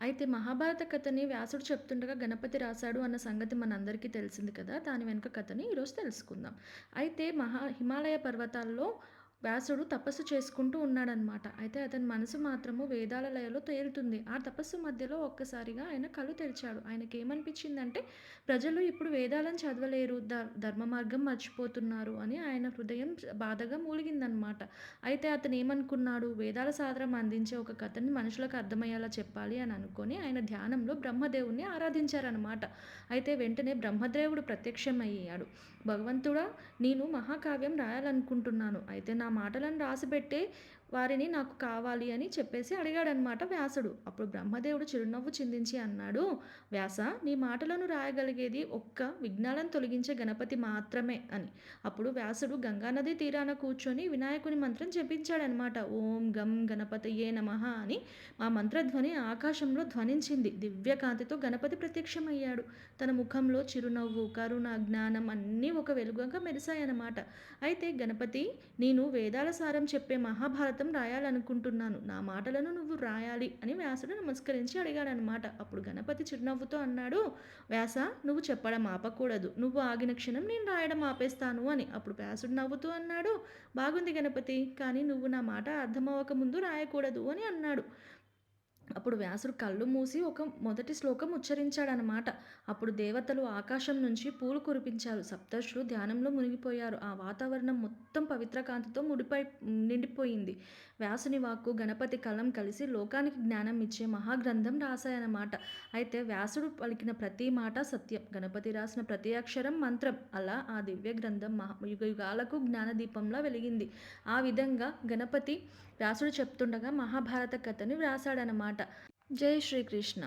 అయితే మహాభారత కథని వ్యాసుడు చెప్తుండగా గణపతి రాశాడు అన్న సంగతి మనందరికీ తెలిసింది కదా దాని వెనుక కథని ఈరోజు తెలుసుకుందాం. అయితే మహా హిమాలయ పర్వతాల్లో వ్యాసుడు తపస్సు చేసుకుంటూ ఉన్నాడనమాట అయితే అతని మనసు మాత్రము వేదాల లయలో తేలుతుంది ఆ తపస్సు మధ్యలో ఒక్కసారిగా ఆయన కళ్ళు తెరిచాడు. ఆయనకి ఏమనిపించిందంటే ప్రజలు ఇప్పుడు వేదాలను చదవలేరు. ద ధర్మ మార్గం మర్చిపోతున్నారు అని ఆయన హృదయం బాధగా మూలిగిందనమాట అయితే అతను ఏమనుకున్నాడు వేదాల సాధనం అందించే ఒక కథని మనుషులకు అర్థమయ్యేలా చెప్పాలి అని అనుకొని ఆయన ధ్యానంలో బ్రహ్మదేవుణ్ణి ఆరాధించారనమాట అయితే వెంటనే బ్రహ్మదేవుడు ప్రత్యక్షమయ్యాడు. భగవంతుడా నేను మహాకావ్యం రాయాలనుకుంటున్నాను. అయితే నా మాటలను రాసిపెట్టే వారిని నాకు కావాలి అని చెప్పేసి అడిగాడనమాట వ్యాసుడు. అప్పుడు బ్రహ్మదేవుడు చిరునవ్వు చిందించి అన్నాడు వ్యాస నీ మాటలను రాయగలిగేది ఒక్క విఘ్నాలను తొలగించే గణపతి మాత్రమే అని. అప్పుడు వ్యాసుడు గంగానది తీరాన కూర్చొని వినాయకుని మంత్రం జపించాడనమాట ఓం గం గణపతి ఏ నమ అని ఆ మంత్రధ్వని ఆకాశంలో ధ్వనించింది. దివ్యకాంతితో గణపతి ప్రత్యక్షమయ్యాడు. తన ముఖంలో చిరునవ్వు కరుణ జ్ఞానం అన్నీ ఒక వెలుగుగా మెరిశాయన్నమాట. అయితే గణపతి నేను వేదాల సారం చెప్పే మహాభారతం రాయాలనుకుంటున్నాను. నా మాటలను నువ్వు రాయాలి అని వ్యాసుడు నమస్కరించి అడిగాడనమాట అప్పుడు గణపతి చిరునవ్వుతో అన్నాడు వ్యాస నువ్వు చెప్పడం ఆపకూడదు. నువ్వు ఆగిన క్షణం నేను రాయడం ఆపేస్తాను అని. అప్పుడు వ్యాసుడు నవ్వుతూ అన్నాడు బాగుంది గణపతి కానీ నువ్వు నా మాట అర్థమవ్వక ముందు రాయకూడదు అని అన్నాడు. అప్పుడు వ్యాసుడు కళ్ళు మూసి ఒక మొదటి శ్లోకం ఉచ్చరించాడనమాట అప్పుడు దేవతలు ఆకాశం నుంచి పూలు కురిపించారు. సప్తర్షులు ధ్యానంలో మునిగిపోయారు. ఆ వాతావరణం మొత్తం పవిత్ర కాంతితో ముడిపై నిండిపోయింది. వ్యాసుని వాక్కు గణపతి కలం కలిసి లోకానికి జ్ఞానం ఇచ్చే మహాగ్రంథం రాశాయన్నమాట. అయితే వ్యాసుడు పలికిన ప్రతి మాట సత్యం. గణపతి రాసిన ప్రతి అక్షరం మంత్రం. అలా ఆ దివ్య గ్రంథం మహా యుగ యుగాలకు జ్ఞానదీపంలా వెలిగింది. ఆ విధంగా గణపతి వ్యాసుడు చెప్తుండగా మహాభారత కథని వ్రాసాడనమాట జై శ్రీకృష్ణ